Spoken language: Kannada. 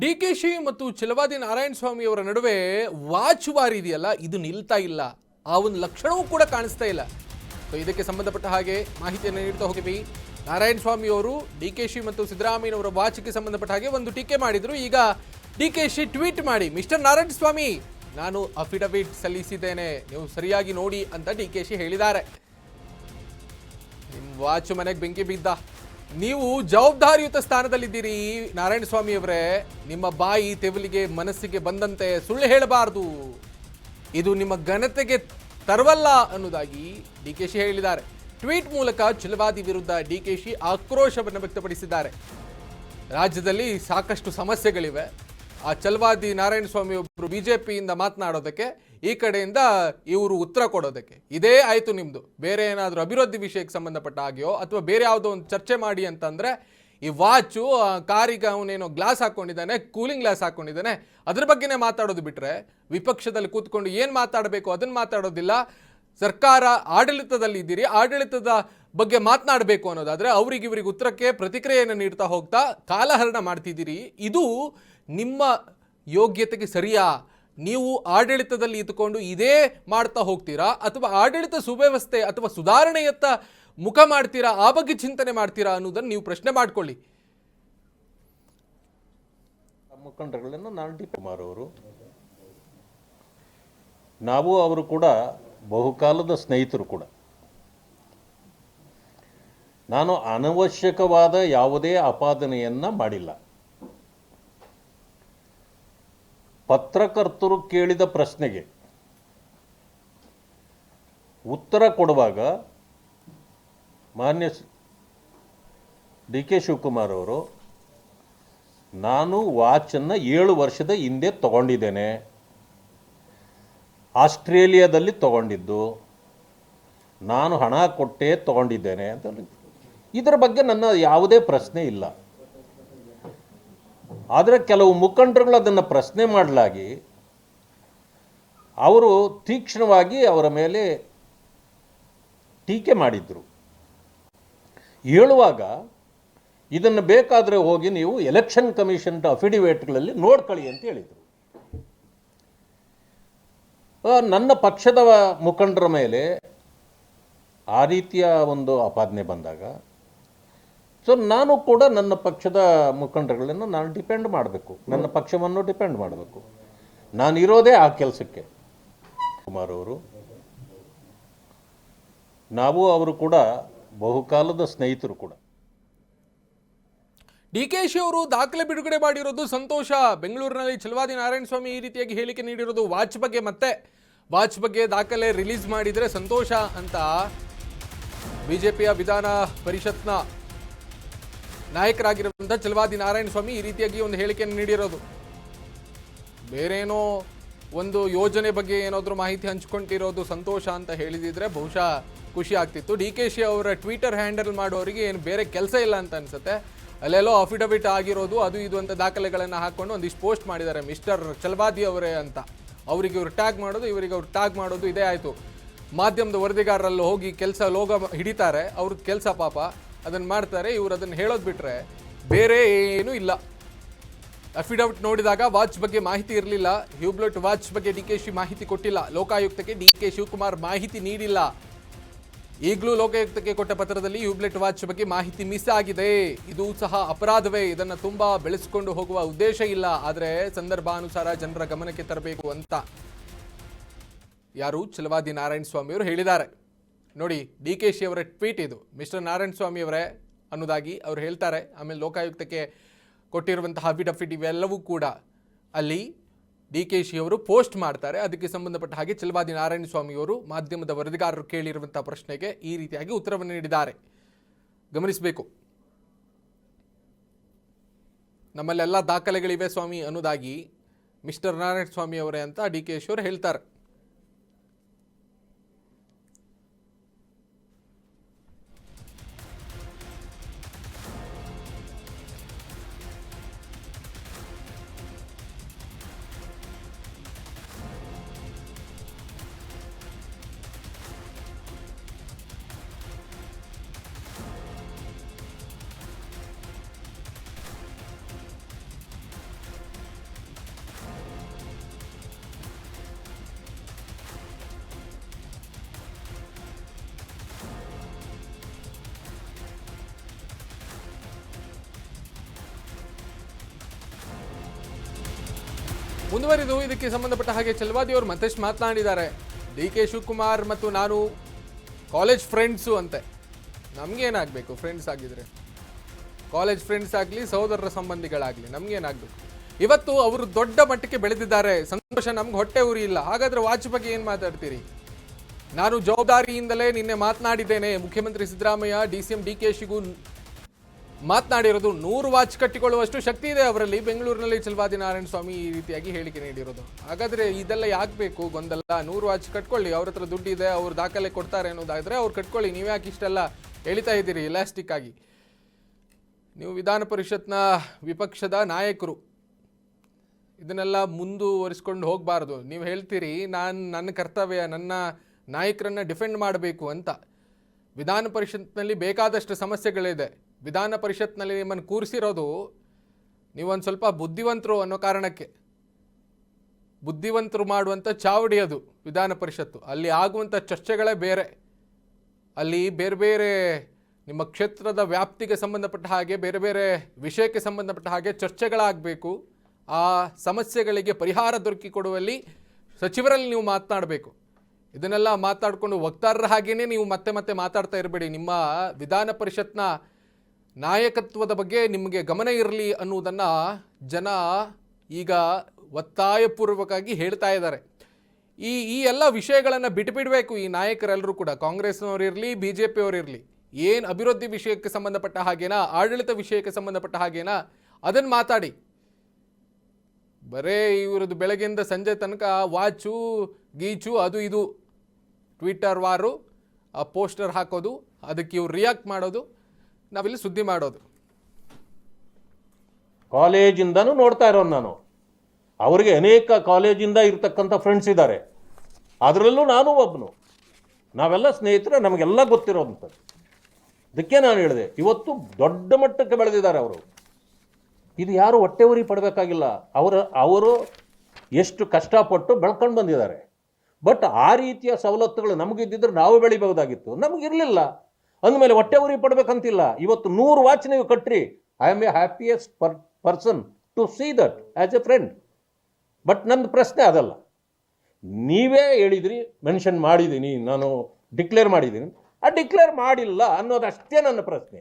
ಡಿ ಕೆ ಶಿ ಮತ್ತು ಚಲವಾದಿ ನಾರಾಯಣ ಸ್ವಾಮಿಯವರ ನಡುವೆ ವಾಚ್ ವಾರ್ ಇದೆಯಲ್ಲ, ಇದು ನಿಲ್ತಾ ಇಲ್ಲ. ಆ ಒಂದು ಲಕ್ಷಣವೂ ಕೂಡ ಕಾಣಿಸ್ತಾ ಇಲ್ಲ. ಸೊ ಇದಕ್ಕೆ ಸಂಬಂಧಪಟ್ಟ ಹಾಗೆ ಮಾಹಿತಿಯನ್ನು ನೀಡ್ತಾ ಹೋಗಿವಿ. ನಾರಾಯಣ ಸ್ವಾಮಿ ಅವರು, ಡಿ ಕೆ ಶಿ ಮತ್ತು ಸಿದ್ದರಾಮಯ್ಯನವರ ವಾಚಿಗೆ ಸಂಬಂಧಪಟ್ಟ ಹಾಗೆ ಒಂದು ಟೀಕೆ ಮಾಡಿದರು. ಈಗ ಡಿ ಕೆ ಶಿ ಟ್ವೀಟ್ ಮಾಡಿ, ಮಿಸ್ಟರ್ ನಾರಾಯಣ ಸ್ವಾಮಿ, ನಾನು ಅಫಿಡವಿಟ್ ಸಲ್ಲಿಸಿದ್ದೇನೆ. ನೀವು ಸರಿಯಾಗಿ ನೋಡಿ ಅಂತ ಡಿ ಕೆ ಶಿ ಹೇಳಿದ್ದಾರೆ. ನಿಮ್ಮ ವಾಚ್ ಮನೆಗೆ ಬೆಂಕಿ ಬಿದ್ದ. ನೀವು ಜವಾಬ್ದಾರಿಯುತ ಸ್ಥಾನದಲ್ಲಿದ್ದೀರಿ. ನಾರಾಯಣ ಸ್ವಾಮಿ ಅವರೇ ನಿಮ್ಮ ಬಾಯಿ ತೆವಲಿಗೆ ಮನಸ್ಸಿಗೆ ಬಂದಂತೆ ಸುಳ್ಳು ಹೇಳಬಾರದು. ಇದು ನಿಮ್ಮ ಘನತೆಗೆ ತರವಲ್ಲ ಅನ್ನೋದಾಗಿ ಡಿ ಕೆ ಶಿ ಹೇಳಿದ್ದಾರೆ. ಟ್ವೀಟ್ ಮೂಲಕ ಚಲವಾದಿ ವಿರುದ್ಧ ಡಿ ಕೆ ಶಿ ಆಕ್ರೋಶವನ್ನು ವ್ಯಕ್ತಪಡಿಸಿದ್ದಾರೆ. ರಾಜ್ಯದಲ್ಲಿ ಸಾಕಷ್ಟು ಸಮಸ್ಯೆಗಳಿವೆ. ಆ ಚಲ್ವಾದಿ ನಾರಾಯಣ ಸ್ವಾಮಿ ಒಬ್ಬರು ಬಿಜೆಪಿಯಿಂದ ಮಾತನಾಡೋದಕ್ಕೆ, ಈ ಕಡೆಯಿಂದ ಇವರು ಉತ್ತರ ಕೊಡೋದಕ್ಕೆ. ಇದೇ ಆಯಿತು ನಿಮ್ಮದು ಬೇರೆ ಏನಾದರೂ ಅಭಿವೃದ್ಧಿ ವಿಷಯಕ್ಕೆ ಸಂಬಂಧಪಟ್ಟ ಹಾಗೆಯೋ ಅಥವಾ ಬೇರೆ ಯಾವುದೋ ಒಂದು ಚರ್ಚೆ ಮಾಡಿ ಅಂತಂದರೆ, ಈ ವಾಚು ಕಾರಿಗೆ ಅವನೇನೋ ಗ್ಲಾಸ್ ಹಾಕ್ಕೊಂಡಿದ್ದಾನೆ ಕೂಲಿಂಗ್ ಗ್ಲಾಸ್ ಹಾಕ್ಕೊಂಡಿದ್ದಾನೆ ಅದ್ರ ಬಗ್ಗೆನೇ ಮಾತಾಡೋದು ಬಿಟ್ಟರೆ ವಿಪಕ್ಷದಲ್ಲಿ ಕೂತ್ಕೊಂಡು ಏನು ಮಾತಾಡಬೇಕು ಅದನ್ನು ಮಾತಾಡೋದಿಲ್ಲ. ಸರ್ಕಾರ ಆಡಳಿತದಲ್ಲಿ ಇದ್ದೀರಿ, ಆಡಳಿತದ ಬಗ್ಗೆ ಮಾತನಾಡಬೇಕು ಅನ್ನೋದಾದರೆ ಅವರಿಗೆ ಇವ್ರಿಗೆ ಉತ್ತರಕ್ಕೆ ಪ್ರತಿಕ್ರಿಯೆಯನ್ನು ನೀಡ್ತಾ ಹೋಗ್ತಾ ಕಾಲಹರಣ ಮಾಡ್ತಿದ್ದೀರಿ. ಇದು ನಿಮ್ಮ ಯೋಗ್ಯತೆಗೆ ಸರಿಯಾ? ನೀವು ಆಡಳಿತದಲ್ಲಿ ಇದ್ದುಕೊಂಡು ಇದೇ ಮಾಡ್ತಾ ಹೋಗ್ತೀರಾ? ಅಥವಾ ಆಡಳಿತ ಸುವ್ಯವಸ್ಥೆ ಅಥವಾ ಸುಧಾರಣೆಯತ್ತ ಮುಖ ಮಾಡ್ತೀರಾ? ಆ ಬಗ್ಗೆ ಚಿಂತನೆ ಮಾಡ್ತೀರಾ ಅನ್ನೋದನ್ನು ನೀವು ಪ್ರಶ್ನೆ ಮಾಡ್ಕೊಳ್ಳಿ. ಮುಖಂಡರುಗಳನ್ನು ನಾನು ಡಿ ಕುಮಾರ್ ಅವರು. ನಾವು ಅವರು ಕೂಡ ಬಹುಕಾಲದ ಸ್ನೇಹಿತರು ಕೂಡ. ನಾನು ಅನವಶ್ಯಕವಾದ ಯಾವುದೇ ಆಪಾದನೆಯನ್ನು ಮಾಡಿಲ್ಲ. ಪತ್ರಕರ್ತರು ಕೇಳಿದ ಪ್ರಶ್ನೆಗೆ ಉತ್ತರ ಕೊಡುವಾಗ ಮಾನ್ಯ ಡಿ ಕೆ ಶಿವಕುಮಾರ್ ಅವರು, ನಾನು ವಾಚನ್ನು ಏಳು ವರ್ಷದ ಹಿಂದೆ ತಗೊಂಡಿದ್ದೇನೆ. ಆಸ್ಟ್ರೇಲಿಯಾದಲ್ಲಿ ತಗೊಂಡಿದ್ದು. ನಾನು ಹಣ ಕೊಟ್ಟೇ ತಗೊಂಡಿದ್ದೇನೆ. ಅಂತ. ಇದರ ಬಗ್ಗೆ ನನ್ನ ಯಾವುದೇ ಪ್ರಶ್ನೆ ಇಲ್ಲ. ಆದರೆ ಕೆಲವು ಮುಖಂಡರುಗಳು ಅದನ್ನು ಪ್ರಶ್ನೆ ಮಾಡಲಾಗಿ ಅವರು ತೀಕ್ಷ್ಣವಾಗಿ ಅವರ ಮೇಲೆ ಟೀಕೆ ಮಾಡಿದ್ರು. ಹೇಳುವಾಗ ಇದನ್ನು ಬೇಕಾದರೆ ಹೋಗಿ ನೀವು ಎಲೆಕ್ಷನ್ ಕಮಿಷನ್ ಅಫಿಡಿವೇಟ್ಗಳಲ್ಲಿ ನೋಡ್ಕೊಳ್ಳಿ ಅಂತ ಹೇಳಿದರು. ನನ್ನ ಪಕ್ಷದ ಮುಖಂಡರ ಮೇಲೆ ಆ ರೀತಿಯ ಒಂದು ಆಪಾದನೆ ಬಂದಾಗ ಸೊ ನಾನು ಕೂಡ ನನ್ನ ಪಕ್ಷದ ಮುಖಂಡರುಗಳನ್ನು ನಾನು ಡಿಪೆಂಡ್ ಮಾಡಬೇಕು. ನನ್ನ ಪಕ್ಷವನ್ನು ಡಿಪೆಂಡ್ ಮಾಡಬೇಕು. ನಾನು ಇರೋದೇ ಆ ಕೆಲಸಕ್ಕೆ. ಕುಮಾರ್ ಅವರು, ನಾವು ಅವರು ಕೂಡ ಬಹುಕಾಲದ ಸ್ನೇಹಿತರು ಕೂಡ. ಡಿ ಕೆ ಶಿ ಅವರು ದಾಖಲೆ ಬಿಡುಗಡೆ ಮಾಡಿರೋದು ಸಂತೋಷ. ಬೆಂಗಳೂರಿನಲ್ಲಿ ಚಲವಾದಿ ನಾರಾಯಣ ಸ್ವಾಮಿ ಈ ರೀತಿಯಾಗಿ ಹೇಳಿಕೆ ನೀಡಿರೋದು ವಾಚ್ ಬಗ್ಗೆ ಮತ್ತೆ. ವಾಚ್ ಬಗ್ಗೆ ದಾಖಲೆ ರಿಲೀಸ್ ಮಾಡಿದರೆ ಸಂತೋಷ ಅಂತ. ಬಿಜೆಪಿಯ ವಿಧಾನ ಪರಿಷತ್ನ ನಾಯಕರಾಗಿರುವಂಥ ಚಲವಾದಿ ನಾರಾಯಣ ಸ್ವಾಮಿ ಈ ರೀತಿಯಾಗಿ ಒಂದು ಹೇಳಿಕೆಯನ್ನು ನೀಡಿರೋದು. ಬೇರೇನೋ ಒಂದು ಯೋಜನೆ ಬಗ್ಗೆ ಏನಾದರೂ ಮಾಹಿತಿ ಹಂಚ್ಕೊಂಡಿರೋದು ಸಂತೋಷ ಅಂತ ಹೇಳಿದಿದ್ರೆ ಬಹುಶಃ ಖುಷಿ ಆಗ್ತಿತ್ತು. ಡಿ ಕೆ ಶಿ ಅವರ ಟ್ವಿಟರ್ ಹ್ಯಾಂಡಲ್ ಮಾಡೋರಿಗೆ ಏನು ಬೇರೆ ಕೆಲಸ ಇಲ್ಲ ಅಂತ ಅನಿಸುತ್ತೆ. ಅಲ್ಲೆಲ್ಲೋ ಅಫಿಡವಿಟ್ ಆಗಿರೋದು, ಅದು ಇದು ಅಂತ ದಾಖಲೆಗಳನ್ನು ಹಾಕ್ಕೊಂಡು ಒಂದಿಷ್ಟು ಪೋಸ್ಟ್ ಮಾಡಿದ್ದಾರೆ ಮಿಸ್ಟರ್ ಚಲವಾದಿ ಅವರೇ ಅಂತ. ಅವರಿಗೆ ಇವರು ಟ್ಯಾಗ್ ಮಾಡೋದು, ಇವರಿಗೆ ಅವ್ರು ಟ್ಯಾಗ್ ಮಾಡೋದು ಇದೇ ಆಯಿತು. ಮಾಧ್ಯಮದ ವರದಿಗಾರರಲ್ಲಿ ಹೋಗಿ ಕೆಲಸ ಲೋಗ ಹಿಡಿತಾರೆ, ಅವ್ರದ್ದು ಕೆಲಸ ಪಾಪ. ಅದನ್ನು ಮಾಡ್ತಾರೆ, ಇವ್ರು ಅದನ್ನು ಹೇಳೋದು ಬಿಟ್ರೆ ಬೇರೆ ಏನೂ ಇಲ್ಲ. ಅಫಿಡವಿಟ್ ನೋಡಿದಾಗ ವಾಚ್ ಬಗ್ಗೆ ಮಾಹಿತಿ ಇರಲಿಲ್ಲ. ಹ್ಯೂಬ್ಲೆಟ್ ವಾಚ್ ಬಗ್ಗೆ ಡಿ ಕೆ ಶಿ ಮಾಹಿತಿ ಕೊಟ್ಟಿಲ್ಲ. ಲೋಕಾಯುಕ್ತಕ್ಕೆ ಡಿ ಕೆ ಶಿವಕುಮಾರ್ ಮಾಹಿತಿ ನೀಡಿಲ್ಲ. ಈಗಲೂ ಲೋಕಾಯುಕ್ತಕ್ಕೆ ಕೊಟ್ಟ ಪತ್ರದಲ್ಲಿ ಹ್ಯೂಬ್ಲೆಟ್ ವಾಚ್ ಬಗ್ಗೆ ಮಾಹಿತಿ ಮಿಸ್ ಆಗಿದೆ. ಇದು ಸಹ ಅಪರಾಧವೇ. ಇದನ್ನು ತುಂಬಾ ಬೆಳೆಸಿಕೊಂಡು ಹೋಗುವ ಉದ್ದೇಶ ಇಲ್ಲ. ಆದರೆ ಸಂದರ್ಭಾನುಸಾರ ಜನರ ಗಮನಕ್ಕೆ ತರಬೇಕು ಅಂತ ಯಾರು? ಚಲವಾದಿ ನಾರಾಯಣ ಸ್ವಾಮಿಯವರು ಹೇಳಿದ್ದಾರೆ. ನೋಡಿ, ಡಿ ಕೆ ಶಿ ಅವರ ಟ್ವೀಟ್ ಇದು. ಮಿಸ್ಟರ್ ನಾರಾಯಣ ಸ್ವಾಮಿ ಅವರೇ ಅನ್ನೋದಾಗಿ ಅವ್ರು ಹೇಳ್ತಾರೆ. ಆಮೇಲೆ ಲೋಕಾಯುಕ್ತಕ್ಕೆ ಕೊಟ್ಟಿರುವಂತಹ ಅಫಿಡಫಿಟ್ ಇವೆಲ್ಲವೂ ಕೂಡ ಅಲ್ಲಿ ಡಿ ಕೆ ಶಿ ಅವರು ಪೋಸ್ಟ್ ಮಾಡ್ತಾರೆ. ಅದಕ್ಕೆ ಸಂಬಂಧಪಟ್ಟ ಹಾಗೆ ಚಲವಾದಿ ಅವರು ಮಾಧ್ಯಮದ ವರದಿಗಾರರು ಕೇಳಿರುವಂತಹ ಪ್ರಶ್ನೆಗೆ ಈ ರೀತಿಯಾಗಿ ಉತ್ತರವನ್ನು ನೀಡಿದ್ದಾರೆ. ಗಮನಿಸಬೇಕು. ನಮ್ಮಲ್ಲೆಲ್ಲ ದಾಖಲೆಗಳಿವೆ ಸ್ವಾಮಿ ಅನ್ನೋದಾಗಿ ಮಿಸ್ಟರ್ ನಾರಾಯಣ ಸ್ವಾಮಿ ಅವರೇ ಅಂತ ಡಿ ಕೆ ಶಿ ಅವರು ಹೇಳ್ತಾರೆ. ಮುಂದುವರಿದು ಇದಕ್ಕೆ ಸಂಬಂಧಪಟ್ಟ ಹಾಗೆ ಚಲವಾದಿ ಅವರು ಮತ್ತಷ್ಟು ಮಾತನಾಡಿದ್ದಾರೆ. ಡಿ ಕೆ ಶಿವಕುಮಾರ್ ಮತ್ತು ನಾನು ಕಾಲೇಜ್ ಫ್ರೆಂಡ್ಸು ಅಂತೆ. ನಮಗೇನಾಗಬೇಕು ಫ್ರೆಂಡ್ಸ್ ಆಗಿದ್ರೆ. ಕಾಲೇಜ್ ಫ್ರೆಂಡ್ಸ್ ಆಗಲಿ, ಸಹೋದರರ ಸಂಬಂಧಿಗಳಾಗಲಿ ನಮಗೇನಾಗಬೇಕು ಇವತ್ತು ಅವರು ದೊಡ್ಡ ಮಟ್ಟಕ್ಕೆ ಬೆಳೆದಿದ್ದಾರೆ. ಸಂತೋಷ ನಮ್ಗೆ ಹೊಟ್ಟೆ ಉರಿ ಇಲ್ಲ ಹಾಗಾದ್ರೆ ವಾಚ್ ಬಗ್ಗೆ ಏನು ಮಾತಾಡ್ತೀರಿ? ನಾನು ಜವಾಬ್ದಾರಿಯಿಂದಲೇ ನಿನ್ನೆ ಮಾತನಾಡಿದ್ದೇನೆ. ಮುಖ್ಯಮಂತ್ರಿ Siddaramaiah, D C M, D K ಶಿಗೂ ಮಾತನಾಡಿರೋದು ನೂರು ವಾಚ್ ಕಟ್ಟಿಕೊಳ್ಳುವಷ್ಟು ಶಕ್ತಿ ಇದೆ ಅವರಲ್ಲಿ. ಬೆಂಗಳೂರಿನಲ್ಲಿ ಚಲವಾದಿ ನಾರಾಯಣ ಸ್ವಾಮಿ ಈ ರೀತಿಯಾಗಿ ಹೇಳಿಕೆ ನೀಡಿರೋದು. ಹಾಗಾದ್ರೆ ಇದೆಲ್ಲ ಯಾಕೆ ಬೇಕು ಗೊಂದಲ? ನೂರು ವಾಚ್ ಕಟ್ಕೊಳ್ಳಿ. ಅವ್ರ ಹತ್ರ ದುಡ್ಡಿದೆ, ಅವ್ರು ದಾಖಲೆ ಕೊಡ್ತಾರೆ ಅನ್ನೋದಾದರೆ ಅವ್ರು ಕಟ್ಕೊಳ್ಳಿ. ನೀವು ಯಾಕೆ ಇಷ್ಟೆಲ್ಲ ಎಳಿತಾ ಇದ್ದೀರಿ ಇಲಾಸ್ಟಿಕ್ ಆಗಿ? ನೀವು ವಿಧಾನ ಪರಿಷತ್ನ ವಿಪಕ್ಷದ ನಾಯಕರು. ಇದನ್ನೆಲ್ಲ ಮುಂದುವರಿಸ್ಕೊಂಡು ಹೋಗಬಾರ್ದು. ನೀವು ಹೇಳ್ತೀರಿ, ನಾನು ನನ್ನ ಕರ್ತವ್ಯ, ನನ್ನ ನಾಯಕರನ್ನ ಡಿಫೆಂಡ್ ಮಾಡಬೇಕು ಅಂತ. ವಿಧಾನ ಪರಿಷತ್ನಲ್ಲಿ ಬೇಕಾದಷ್ಟು ಸಮಸ್ಯೆಗಳಿದೆ. ವಿಧಾನ ಪರಿಷತ್ನಲ್ಲಿ ನಿಮ್ಮನ್ನು ಕೂರಿಸಿರೋದು ನೀವೊಂದು ಸ್ವಲ್ಪ ಬುದ್ಧಿವಂತರು ಅನ್ನೋ ಕಾರಣಕ್ಕೆ. ಬುದ್ಧಿವಂತರು ಮಾಡುವಂಥ ಚಾವಡಿ ಅದು ವಿಧಾನ ಪರಿಷತ್ತು. ಅಲ್ಲಿ ಆಗುವಂಥ ಚರ್ಚೆಗಳೇ ಬೇರೆ. ಅಲ್ಲಿ ಬೇರೆ ಬೇರೆ ನಿಮ್ಮ ಕ್ಷೇತ್ರದ ವ್ಯಾಪ್ತಿಗೆ ಸಂಬಂಧಪಟ್ಟ ಹಾಗೆ, ಬೇರೆ ಬೇರೆ ವಿಷಯಕ್ಕೆ ಸಂಬಂಧಪಟ್ಟ ಹಾಗೆ ಚರ್ಚೆಗಳಾಗಬೇಕು. ಆ ಸಮಸ್ಯೆಗಳಿಗೆ ಪರಿಹಾರ ದೊರಕಿಕೊಡುವಲ್ಲಿ ಸಚಿವರಲ್ಲಿ ನೀವು ಮಾತನಾಡಬೇಕು. ಇದನ್ನೆಲ್ಲ ಮಾತಾಡಿಕೊಂಡು ವಕ್ತಾರರ ಹಾಗೆಯೇ ನೀವು ಮತ್ತೆ ಮತ್ತೆ ಮಾತಾಡ್ತಾ ಇರಬೇಡಿ. ನಿಮ್ಮ ವಿಧಾನ ಪರಿಷತ್ನ ನಾಯಕತ್ವದ ಬಗ್ಗೆ ನಿಮಗೆ ಗಮನ ಇರಲಿ ಅನ್ನುವುದನ್ನು ಜನ ಈಗ ಒತ್ತಾಯಪೂರ್ವಕವಾಗಿ ಹೇಳ್ತಾ ಇದ್ದಾರೆ. ಈ ಈ ಎಲ್ಲ ವಿಷಯಗಳನ್ನು ಬಿಟ್ಟುಬಿಡಬೇಕು ಈ ನಾಯಕರೆಲ್ಲರೂ ಕೂಡ. ಕಾಂಗ್ರೆಸ್ನವ್ರು ಇರಲಿ ಬಿ ಜೆ ಪಿಯವರಿರಲಿ ಏನು ಅಭಿವೃದ್ಧಿ ವಿಷಯಕ್ಕೆ ಸಂಬಂಧಪಟ್ಟ ಹಾಗೇನಾ, ಆಡಳಿತ ವಿಷಯಕ್ಕೆ ಸಂಬಂಧಪಟ್ಟ ಹಾಗೇನಾ ಅದನ್ನು ಮಾತಾಡಿ. ಬರೇ ಇವರದ್ದು ಬೆಳಗ್ಗೆಯಿಂದ ಸಂಜೆ ತನಕ ವಾಚು, ಗೀಚು, ಅದು ಇದು. ಟ್ವಿಟರ್ ವಾರು, ಆ ಪೋಸ್ಟರ್ ಹಾಕೋದು, ಅದಕ್ಕೆ ಇವ್ರು ರಿಯಾಕ್ಟ್ ಮಾಡೋದು. ನಾವಿಲ್ಲಿ ಸುದ್ದಿ ಮಾಡೋದು. ಕಾಲೇಜಿಂದನೂ ನೋಡ್ತಾ ಇರೋನು ನಾನು. ಅವರಿಗೆ ಅನೇಕ ಕಾಲೇಜಿಂದ ಇರತಕ್ಕಂಥ ಫ್ರೆಂಡ್ಸ್ ಇದ್ದಾರೆ ಅದರಲ್ಲೂ ನಾನು ಒಬ್ಬನು ನಾವೆಲ್ಲ ಸ್ನೇಹಿತರೆ, ನಮಗೆಲ್ಲ ಗೊತ್ತಿರೋವಂಥದ್ದು. ಅದಕ್ಕೆ ನಾನು ಹೇಳಿದೆ, ಇವತ್ತು ದೊಡ್ಡ ಮಟ್ಟಕ್ಕೆ ಬೆಳೆದಿದ್ದಾರೆ ಅವರು. ಇದು ಯಾರು ಹೊಟ್ಟೆ ಉರಿ ಪಡಬೇಕಾಗಿಲ್ಲ. ಅವರ, ಅವರು ಎಷ್ಟು ಕಷ್ಟಪಟ್ಟು ಬೆಳ್ಕೊಂಡು ಬಂದಿದ್ದಾರೆ. ಬಟ್ ಆ ರೀತಿಯ ಸವಲತ್ತುಗಳು ನಮಗಿದ್ದಿದ್ರೆ ನಾವು ಬೆಳಿಬಹುದಾಗಿತ್ತು. ನಮಗಿರಲಿಲ್ಲ. ಅಂದಮೇಲೆ ಹೊಟ್ಟೆ ಉರಿ ಪಡ್ಬೇಕಂತಿಲ್ಲ. ಇವತ್ತು ನೂರು ವಾಚ್ ನೀವು ಕಟ್ಟ್ರಿ I am a happiest per person to see that as a friend but ನಂದು ಪ್ರಶ್ನೆ ಅದಲ್ಲ. ನೀವೇ ಹೇಳಿದ್ರಿ ಮೆನ್ಷನ್ ಮಾಡಿದ್ದೀನಿ, ನಾನು ಡಿಕ್ಲೇರ್ ಮಾಡಿದ್ದೀನಿ. ಆ ಡಿಕ್ಲೇರ್ ಮಾಡಿಲ್ಲ ಅನ್ನೋದಷ್ಟೇ ನನ್ನ ಪ್ರಶ್ನೆ.